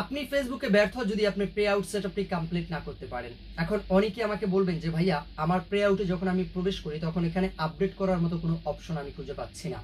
আপনি ফেসবুকে ব্যর্থ যদি আপনি প্রে আউট সেট সেটআপটি কমপ্লিট না করতে পারেন। এখন অনেকে আমাকে বলবেন যে, ভাইয়া, আমার প্রে আউটে যখন আমি প্রবেশ করি, তখন এখানে আপডেট করার মতো কোনো অপশন আমি খুঁজে পাচ্ছি না।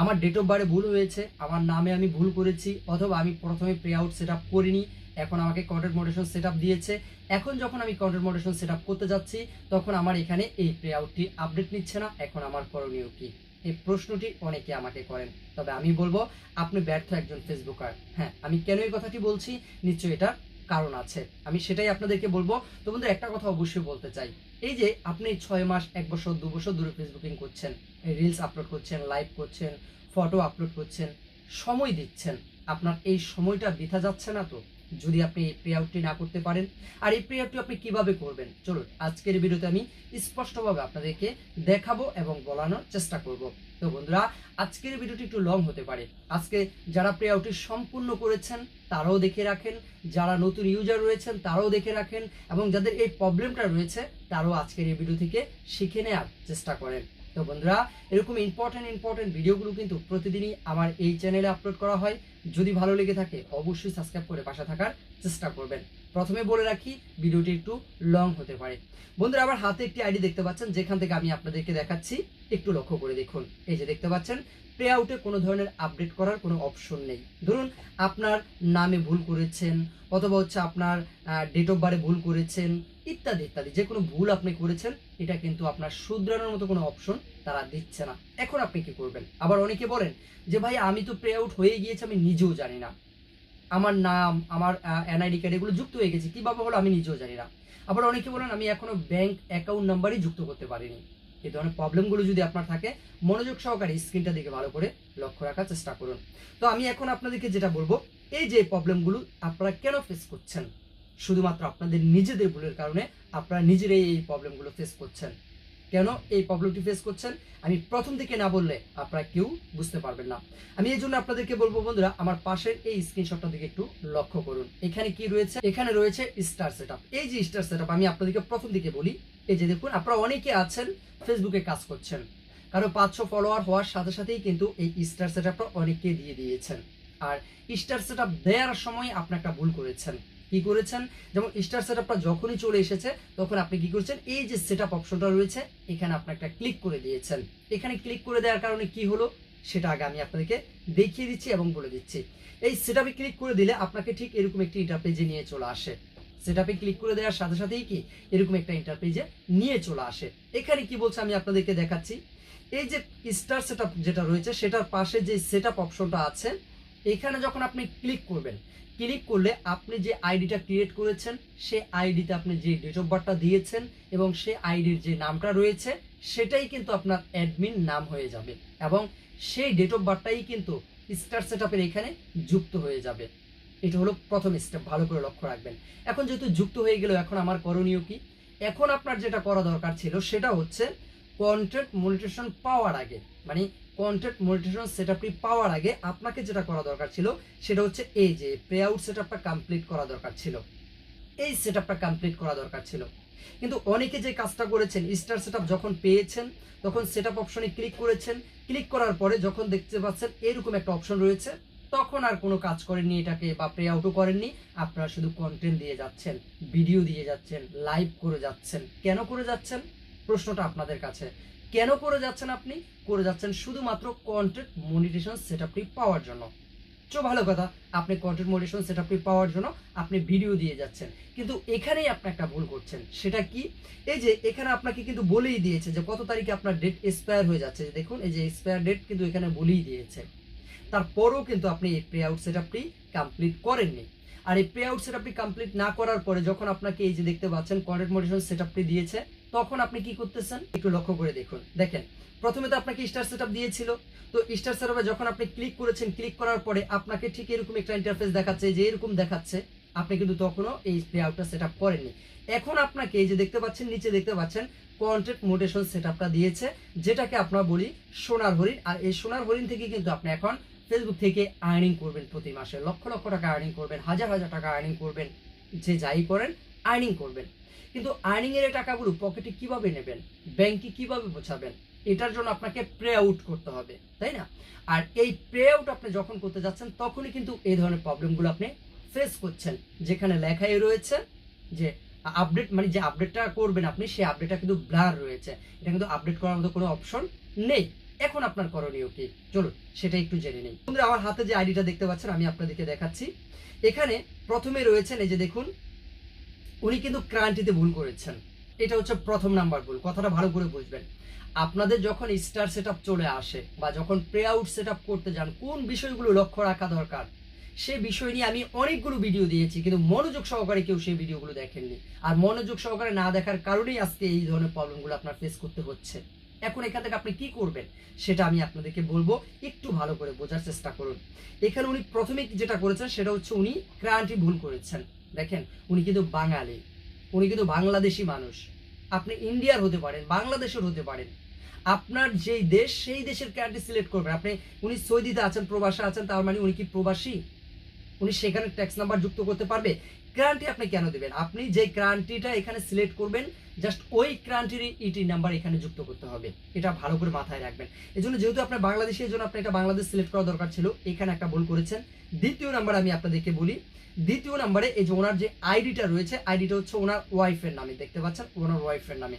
আমার ডেট অফ বারে ভুল হয়েছে, আমার নামে আমি ভুল করেছি, অথবা আমি প্রথমে প্রে আউট সেট আপ করিনি, এখন আমাকে কন্টেন্ট মডারেশন সেট আপ দিয়েছে। এখন যখন আমি কন্টেন্ট মডারেশন সেট আপ করতে যাচ্ছি, তখন আমার এখানে এই প্রে আউটটি আপডেট নিচ্ছে না, এখন আমার করণীয় কি? এই প্রশ্নটি অনেকে আমাকে করেন। তবে আমি বলব, আপনি ব্যর্থ একজন ফেসবুকার। হ্যাঁ আমি কেন এই কথাটি বলছি? নিশ্চয়ই এটা কারণ আছে। আমি সেটাই আপনাদেরকে বলব। তো বন্ধু একটা কথা অবশ্যই বলতে চাই। এই যে আপনি ছয় মাস, এক বছর, দু বছর দূরে ফেসবুকিং করছেন রিলস আপলোড করছেন লাইভ করছেন ফটো আপলোড করছেন, সময় দিচ্ছেন। আপনার এই সময়টা বৃথা যাচ্ছে না তো? যদি আপনি এই পে আউটটি না করতে পারেন। আর এই পে আউটটি আপনি কীভাবে করবেন? চলুন, আজকের ভিডিওতে আমি স্পষ্টভাবে আপনাদেরকে দেখাবো এবং বলানোর চেষ্টা করব। তো বন্ধুরা, আজকের ভিডিওটি একটু লং হতে পারে। আজকে যারা পে আউটটি সম্পূর্ণ করেছেন, তারাও দেখে রাখেন। যারা নতুন ইউজার রয়েছেন, তারাও দেখে রাখেন। এবং যাদের এই প্রবলেমটা রয়েছে, তারাও আজকের এই ভিডিও থেকে শিখে নেওয়ার চেষ্টা করেন। তো বন্ধুরা, এরকম ইম্পর্টেন্ট ইম্পর্টেন্ট ভিডিওগুলো কিন্তু প্রতিদিনই আমার এই চ্যানেলে আপলোড করা হয়। যদি ভালো লেগে থাকে, অবশ্যই সাবস্ক্রাইব করে পাশে থাকার চেষ্টা করবেন। প্রথমে বলে রাখি ভিডিওটি একটু লং হতে পারে। বন্ধুরা, আমার হাতে একটি আইডি দেখতে পাচ্ছেন, যেখান থেকে আমি আপনাদেরকে দেখাচ্ছি। একটু লক্ষ্য করে দেখুন। এই যে দেখতে পাচ্ছেন প্লে আউটে কোনো ধরনের আপডেট করার কোনো অপশন নেই। ধরুন, আপনার নামে ভুল করেছেন, অথবা হচ্ছে আপনার ডেট অফ বারে ভুল করেছেন ইত্যাদি ইত্যাদি। যে কোনো ভুল আপনি করেছেন, এটা কিন্তু আপনার শুধরানোর মতো কোনো অপশন তারা দিচ্ছে না। এখন আপনি কি করবেন? আবার অনেকে বলেন যে, ভাই, আমি তো প্রে আউট হয়ে গিয়েছি, আমি নিজেও জানি না। আমার নাম, আমার এনআইডি কার্ড এগুলো যুক্ত হয়ে গেছে কীভাবে হলো আমি নিজেও জানি না। আবার অনেকে বলেন, আমি এখনও ব্যাংক অ্যাকাউন্ট নাম্বারই যুক্ত করতে পারিনি। এই ধরনের প্রবলেমগুলো যদি আপনার থাকে, মনোযোগ সহকারে স্ক্রিনটা দিকে ভালো করে লক্ষ্য রাখার চেষ্টা করুন। তো আমি এখন আপনাদেরকে যেটা বলব, এই যে প্রবলেমগুলো আপনারা কেন ফেস করছেন? শুধুমাত্র আপনাদের নিজেদের ভুলের কারণে আপনারা নিজেরাই এই প্রবলেমগুলো ফেস করছেন। কেন এই প্রবলেমটি ফেস করছেন? আমি প্রথম থেকে না বললে আপনারা কেউ বুঝতে পারবেন না। আমি এই জন্য আপনাদেরকে বলব, বন্ধুরা, আমার পাশের এই স্ক্রিনশটটা দিকে একটু লক্ষ্য করুন। এখানে কি রয়েছে? এখানে রয়েছে স্টার সেটআপ এই যে স্টার সেটআপ আমি আপনাদেরকে প্রথম দিকে বলি, এই যে দেখুন, আপনারা অনেকে আছেন ফেসবুকে কাজ করছেন। কারও পাঁচশো ফলোয়ার হওয়ার সাথে সাথেই কিন্তু এই স্টার সেটআপটা অনেককে দিয়ে দিয়েছেন। আর স্টার সেটআপ দেওয়ার সময় আপনি একটা ভুল করেছেন। কি করেছেন? যেমন স্টার সেটআপটা যখনই চলে এসেছে, তখন আপনি কি করেছেন? এই যে সেট আপ অপশনটা রয়েছে, এখানে আপনি একটা ক্লিক করে দিয়েছেন। এখানে ক্লিক করে দেওয়ার কারণে কি হলো? সেটা আগে আমি আপনাদেরকে দেখিয়ে দিচ্ছি এবং বলে দিচ্ছি। এই সেটআপে ক্লিক করে দিলে আপনাকে ঠিক এরকম একটি ইন্টারপেজে নিয়ে চলে আসে। সেটআপে ক্লিক করে দেওয়ার সাথে সাথেই কি? এরকম একটা ইন্টারপেজে নিয়ে চলে আসে। এখানে কি বলছে আমি আপনাদেরকে দেখাচ্ছি। এই যে স্টার সেটআপ যেটা রয়েছে, সেটার পাশে যে সেটআপ অপশনটা আছে, এখানে যখন আপনি ক্লিক করবেন ক্লিক করলে আপনি যে আইডিটা ক্রিয়েট করেছেন, সেই আইডিতে আপনি যে ডেট অফ বার্থটা দিয়েছেন এবং সেই আইডির যে নামটা রয়েছে, সেটাই কিন্তু আপনার অ্যাডমিন নাম হয়ে যাবে এবং সেই ডেট অফ বার্থটাই কিন্তু স্টার সেটআপের এখানে যুক্ত হয়ে যাবে। এটা হলো প্রথম স্টেপ ভালো করে লক্ষ্য রাখবেন। এখন যেহেতু যুক্ত হয়ে গেল, এখন আমার করণীয় কি? এখন আপনার যেটা করা দরকার ছিল, সেটা হচ্ছে কন্টেন্ট মনিটেশন পাওয়ার আগে মানে কন্টেন্ট মনিটেশন সেটআপটি পাওয়ার আগে আপনাকে যেটা করা দরকার ছিল, সেটা হচ্ছে এই যে পে আউট সেটআপটা কমপ্লিট করা দরকার ছিল। এই সেটআপটা কমপ্লিট করা দরকার ছিল। কিন্তু অনেকে যে কাজটা করেছেন স্টার সেটআপ যখন পেয়েছেন, তখন সেটআপ অপশনে ক্লিক করেছেন। ক্লিক করার পরে যখন দেখতে পাচ্ছেন এরকম একটা অপশন রয়েছে, তখন আর কোনো কাজ করেননি এটাকে বা পে আউটও করেননি। আপনারা শুধু কন্টেন্ট দিয়ে যাচ্ছেন ভিডিও দিয়ে যাচ্ছেন লাইভ করে যাচ্ছেন। কেন করে যাচ্ছেন? প্রশ্নটা আপনাদের কাছে। কেন করে যাচ্ছেন আপনি? করে যাচ্ছেন শুধুমাত্র কন্টেন্ট মনিটেশন সেটআপটি পাওয়ার জন্য। চো ভালো কথা, আপনি কন্টেন্ট মনিটেশন সেটআপটি পাওয়ার জন্য আপনি ভিডিও দিয়ে যাচ্ছেন। কিন্তু এখানেই আপনি একটা ভুল করছেন। সেটা কি? এই যে এখানে আপনাকে কিন্তু বলেই দিয়েছে যে কত তারিখে আপনার ডেট এক্সপায়ার হয়ে যাচ্ছে। দেখুন, এই যে এক্সপায়ার ডেট কিন্তু এখানে বলেই দিয়েছে। তারপরেও কিন্তু আপনি এই পে আউট সেটআপটি কমপ্লিট করেননি। আর এই পে আউট সেটআপটি কমপ্লিট না করার পরে যখন আপনাকে এই যে দেখতে পাচ্ছেন কন্টেন্ট মনিটেশন সেটআপটি দিয়েছে তখন আপনি কি করতেছেন? একটু লক্ষ্য করে দেখুন। দেখেন, প্রথমে তো আপনাকে স্টার সেটআপ দিয়েছিল। তো স্টার সেটআপে যখন আপনি ক্লিক করেছেন ক্লিক করার পরে আপনাকে ঠিক এরকম একটা ইন্টারফেস দেখাচ্ছে, যে এরকম দেখাচ্ছে। আপনি কিন্তু তখনও এই পে আউটটা সেটআপ করেননি। এখন আপনাকে এই যে দেখতে পাচ্ছেন, নিচে দেখতে পাচ্ছেন কন্টেন্ট মোটেশন সেটআপটা দিয়েছে, যেটাকে আপনারা বলি সোনার হরিণ। আর এই সোনার হরিণ থেকে কিন্তু আপনি এখন ফেসবুক থেকে আর্নিং করবেন প্রতি মাসে। লক্ষ লক্ষ টাকা আর্নিং করবেন, হাজার হাজার টাকা আর্নিং করবেন, যে যাই করেন আর্নিং করবেন। কিন্তু আর্নিং এর টাকাগুলো পকেটে কীভাবে নেবেন? ব্যাংকে কীভাবে বোঝাবেন? এটার জন্য আপনাকে প্রে আউট করতে হবে, তাই না? আর এই প্রে আউট আপনি যখন করতে যাচ্ছেন, তখনই কিন্তু এই ধরনের প্রবলেমগুলো আপনি ফেস করছেন। যেখানে লেখাই রয়েছে যে আপডেট মানে যে আপডেটটা করবেন আপনি, সেই আপডেটটা কিন্তু ব্লার রয়েছে। এটা কিন্তু আপডেট করার মতো কোনো অপশন নেই। এখন আপনার করণীয় কি? চলুন, সেটা একটু জেনে নেই। বন্ধুরা, আমার হাতে যে আইডিটা দেখতে পাচ্ছেন, আমি আপনাদেরকে দেখাচ্ছি। এখানে প্রথমে রয়েছেন এই যে দেখুন উনি কিন্তু ক্রান্তিতে ভুল করেছেন। এটা হচ্ছে প্রথম নাম্বার ভুল, কথাটা ভালো করে বুঝবেন। আপনাদের যখন স্টার সেট চলে আসে বা যখন প্রে আউট সেট করতে যান, কোন বিষয়গুলো লক্ষ্য রাখা দরকার, সে বিষয় নিয়ে আমি অনেকগুলো ভিডিও দিয়েছি, কিন্তু মনোযোগ সহকারে কেউ সেই ভিডিওগুলো দেখেননি। আর মনোযোগ সহকারে না দেখার কারণেই আজকে এই ধরনের প্রবলেমগুলো আপনার ফেস করতে হচ্ছে। এখন এখান থেকে আপনি কি করবেন, সেটা আমি আপনাদেরকে বলব, একটু ভালো করে বোঝার চেষ্টা করুন। এখানে উনি প্রথমে যেটা করেছেন, সেটা হচ্ছে উনি ক্রান্তি ভুল করেছেন। দেখেন, উনি কিন্তু বাঙালি, উনি কিন্তু বাংলাদেশি মানুষ। আপনি ইন্ডিয়ার হতে পারেন, বাংলাদেশের হতে পারেন। আপনার যেই দেশ, সেই দেশের ক্যান্ট্রি সিলেক্ট করবেন। আপনি, উনি সৌদিতে আছেন, প্রবাসে আছেন, তার মানে উনি কি প্রবাসী? উনি সেখানে ট্যাক্স নাম্বার যুক্ত করতে পারবে? ক্রান্তি আপনি কেন দেবেন? আপনি যে ক্রান্তিটা এখানে সিলেক্ট করবেন, জাস্ট ওই ক্রান্তির ইটি নাম্বার এখানে যুক্ত করতে হবে। এটা ভালো করে মাথায় রাখবেন। এই জন্য যেহেতু আপনার বাংলাদেশি এই জন্য আপনি এটা বাংলাদেশ সিলেক্ট করা দরকার ছিল, এখানে একটা ভুল করেছেন। দ্বিতীয় নাম্বার আমি আপনাদেরকে বলি। দ্বিতীয় নাম্বারে এই যে ওনার যে আইডিটা রয়েছে আইডিটা হচ্ছে ওনার ওয়াইফের নামে, দেখতে পাচ্ছেন? ওনার ওয়াইফের নামে।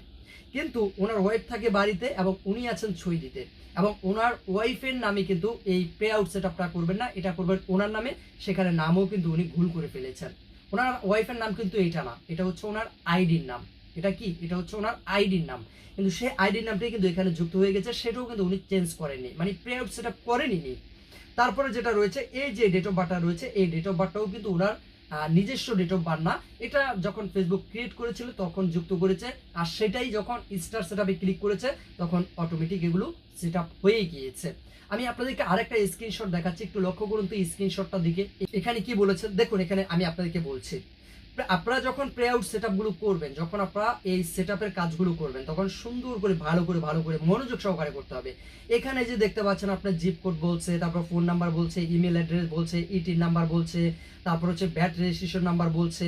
কিন্তু ওনার ওয়াইফ থাকে বাড়িতে এবং উনি আছেন ছই দিতে। এবং ওনার ওয়াইফের নামে কিন্তু এই পে আউট সেট করবেন না, এটা করবেন ওনার নামে। সেখানে নামও কিন্তু উনি ভুল করে ফেলেছেন। ওনার ওয়াইফের নাম কিন্তু এটা না, এটা হচ্ছে ওনার আইডির নাম। এটা কি? এটা হচ্ছে ওনার আইডির নাম। কিন্তু সেই আইডির নামটাই কিন্তু এখানে যুক্ত হয়ে গেছে, সেটাও কিন্তু উনি চেঞ্জ করেনি মানে প্রে আউট সেটা করেনি তারপরে যেটা রয়েছে, এই যে ডেট অফ বার্থটা রয়েছে, এই ডেট অফ বার্থটাও কিন্তু ওনার নিজস্ব ডেট অফ বার্থ না, এটা যখন ফেসবুক ক্রিয়েট করেছিল, তখন যুক্ত করেছে, আর সেটাই যখন স্টার সেট ক্লিক করেছে, তখন অটোমেটিক এগুলো সেট হয়ে গিয়েছে। আমি আপনাদেরকে আরেকটা স্ক্রিনশট দেখাচ্ছি, একটু লক্ষ্য করুন তো স্ক্রিনশটটা দিকে এখানে কি বলেছে? দেখুন, এখানে আমি আপনাদেরকে বলছি। আপনারা যখন প্রে আউট সেট করবেন, যখন আপনারা এই সেট কাজগুলো করবেন, তখন সুন্দর করে, ভালো করে ভালো করে মনোযোগ সহকারে করতে হবে। এখানে যে দেখতে পাচ্ছেন আপনার জিপ কোড বলছে, তারপর ফোন নাম্বার বলছে ইমেল অ্যাড্রেস বলছে ইটির নাম্বার বলছে, তারপর হচ্ছে ব্যাট রেজিস্ট্রেশন নাম্বার বলছে,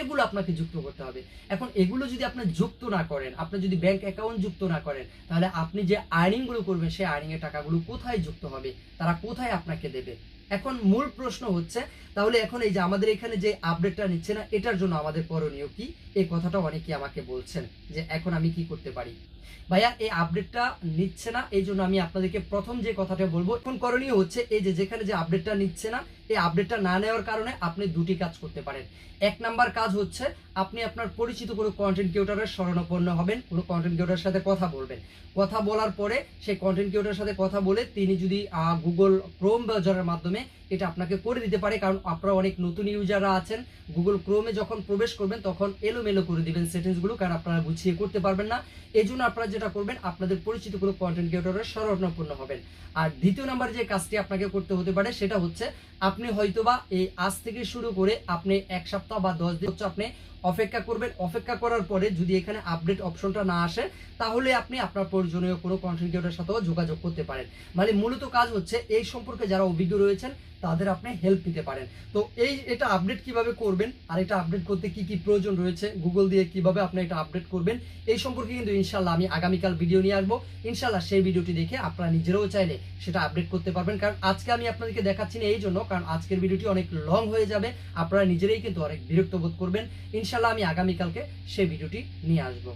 এগুলো আপনাকে যুক্ত করতে হবে। এখন এগুলো যদি আপনি যুক্ত না করেন, আপনি যদি ব্যাংক অ্যাকাউন্ট যুক্ত না করেন, তাহলে আপনি যে আর্নিংগুলো করবেন, সেই আর্নিং এর টাকাগুলো কোথায় যুক্ত হবে, তারা কোথায় আপনাকে দেবে? এখন মূল প্রশ্ন হচ্ছে, তাহলে এখন এই যে আমাদের এখানে যে আপডেটটা নিচ্ছে না, এটার জন্য আমাদের করণীয় কি? এই কথাটা অনেকেই আমাকে বলছেন যে এখন আমি কি করতে পারি? ভাইয়া, এই আপডেটটা নিচ্ছে না, এই জন্য আমি আপনাদেরকে প্রথম যে কথাটা বলব, এখন করণীয় হচ্ছে এই যে যেখানে যে আপডেটটা নিচ্ছে না এই আপডেটটা না নেওয়ার কারণে আপনি দুটি কাজ করতে পারেন। এক নাম্বার কাজ হচ্ছে, আপনি আপনার পরিচিত কোনো কন্টেন্ট ক্রিয়েটরের শরণাপন্ন হবেন, কোনো কন্টেন্ট ক্রিয়েটরের সাথে কথা বলবেন। কথা বলার পরে সেই কন্টেন্ট ক্রিয়েটরের সাথে কথা বলে তিনি যদি গুগল ক্রোম ব্রাউজারের মাধ্যমে এটা আপনাকে করে দিতে পারে, কারণ আপনারা অনেক নতুন ইউজাররা আছেন গুগল ক্রোমে যখন প্রবেশ করবেন তখন এলোমেলো করে দিবেন সেটিংসগুলো কারণ আপনারা গুছিয়ে করতে পারবেন না। এই জন্য আপনারা যেটা করবেন, আপনাদের পরিচিত কোনো কন্টেন্ট ক্রিয়েটরের শরণাপন্ন হবেন। আর দ্বিতীয় নাম্বার যে কাজটি আপনাকে করতে হতে পারে, সেটা হচ্ছে আপনি হয়তোবা এই আজ থেকে শুরু করে আপনি এক সপ্তাহ বা দশ দিন হচ্ছে আপনি অপেক্ষা করবেন। অপেক্ষা করার পরে যদি এখানে আপডেট অপশনটা না আসে, তাহলে আপনি আপনার প্রয়োজনীয় কোনো কন্টেন্ট ক্রিয়েটরের সাথেও যোগাযোগ করতে পারেন। মানে মূলত কাজ হচ্ছে, এই সম্পর্কে যারা অভিজ্ঞ রয়েছেন, তাদের আপনি হেল্প নিতে পারেন। তো এই এটা আপডেট কীভাবে করবেন, আর এটা আপডেট করতে কি কি প্রয়োজন রয়েছে গুগল দিয়ে কীভাবে আপনি এটা আপডেট করবেন, এই সম্পর্কে কিন্তু ইনশাল্লাহ আমি আগামীকাল ভিডিও নিয়ে আসব। ইনশাল্লাহ সেই ভিডিওটি দেখে আপনারা নিজেরাও চাইলে সেটা আপডেট করতে পারবেন। কারণ আজকে আমি আপনাদেরকে দেখাচ্ছি না এই জন্য, কারণ আজকের ভিডিওটি অনেক লং হয়ে যাবে। আপনারা নিজেরাই কিন্তু অনেক বিরক্ত বোধ করবেন। ইনশাল্লাহ আমি আগামীকালকে সেই ভিডিওটি নিয়ে আসব।